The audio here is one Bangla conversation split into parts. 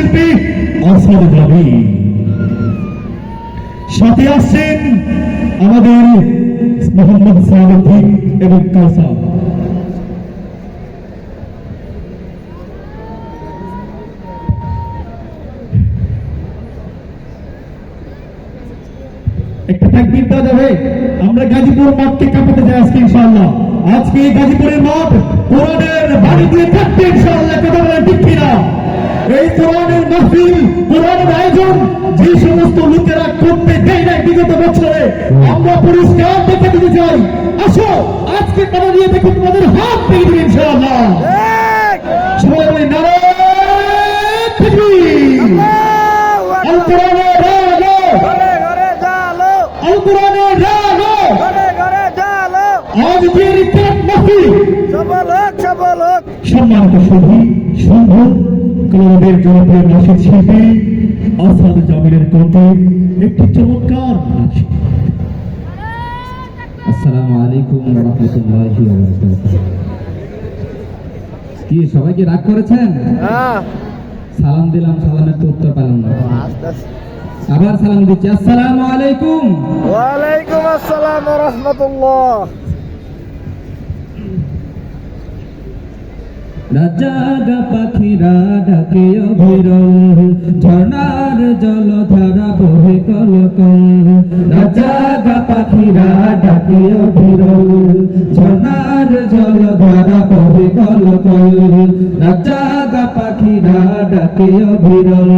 শিল্পী আসাদ রবি সাথে আসছেন আমাদের মোহাম্মদ সালাউদ্দিন এবং কাউসার একটা তাকবীর দেওয়া যাবে। আমরা গাজীপুর মাঠকে কাঁপাতে চাই আজকে ইনশাআল্লাহ। আজকে গাজীপুরের মাঠ, কোরআনের বাড়ি দিয়ে থাকবে ইনশাআল্লাহ। কথা বলেন ঠিক কিনা? এই কোরআনের মহফিল কোরআনের আয়োজন যে সমস্ত লোকেরা করতে দেয় না বিগত বছরে আমরা পুরস্কার দেখে দিতে চাই। আসো আজকে তারা নিয়ে দেখুন তোমাদের হাত পেয়ে দিন ইনশাআল্লাহ। সবাই বলি নারা আজকের ইতিহাস নাকি সবল হোক সবল হোক। সম্মানিত সুধী সুন্দর ক্লাবের জনপ্রিয় নাচের শিল্পী আসাদ জামিলের কণ্ঠে একটি চমৎকার নাচ। আসসালামু আলাইকুম রহমতুল্লাহি কি সবাই কি রাগ করেছেন? হ্যাঁ। সালাম দিলাম সালামের তো উত্তর পেলাম না। আবার সালাম দিচ্ছি। আসসালামু আলাইকুম। ওয়ালাইকুম আসসালাম রহমতুল্লাহ। রাজাগা পাখিরা ডাকে অবিরল ঝর্ণার জলধারা বহে কলকল। রাজাগা পাখিরা ডাকে অবিরল ঝর্ণার জলধারা বহে কলকল। রাজাগা পাখিরা ডাকে অবিরল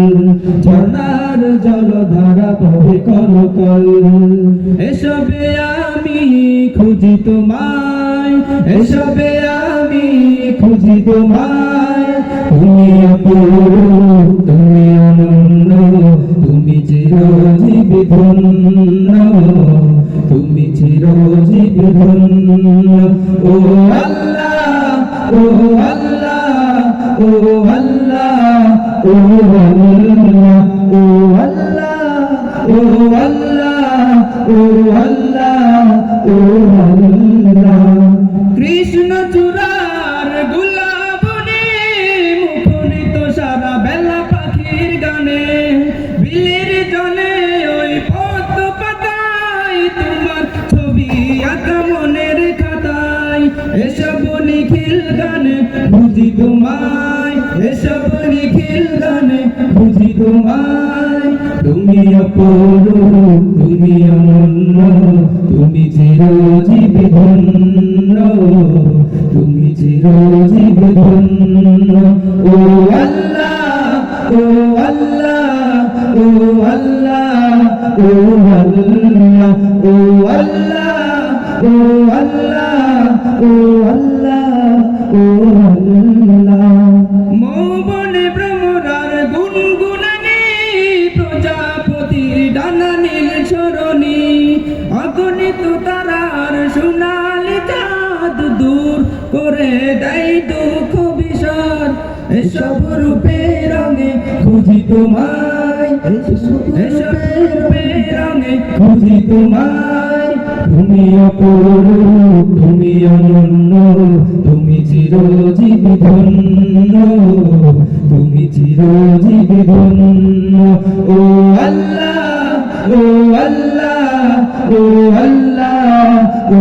ঝর্ণার জলধারা বহে কলকল। এসবে আমি খুঁজি তোমায়। এসবে আমি খুঁজি তোমায় তুমি অপূর্ব তুমি অনন্য তুমি চিরজীবী ধন্য, তুমি চিরজীবী ধন্য। ও আল্লাহ ও আল্লাহ ও আল্লাহ ও আল্লাহ ও আল্লাহ ও আল্লাহ ও আল্লাহ ও আল্লাহ। তোমায় এসব নিখিল গানে বুঝি তোমায়। তুমি অপূর্ব, তুমি অনন্য তুমি চিরজীবী ধন্য, তুমি চিরজীবী ধন্য। ও আল্লাহ ও আল্লাহ ও আল্লাহ ও আল্লাহ ও আল্লাহ ও আল্লাহ ও আল্লাহ, ও দেয় দুঃখ বিষাদ এসব রূপে রঙে খুঁজি তোমায়। এসব রূপে রঙে খুঁজি তোমায়। তুমি অপরূপ তুমি অনন্য, তুমি চিরজীবী ধন্য, তুমি ও আল্লাহ ও আল্লাহ ও আল্লাহ, ও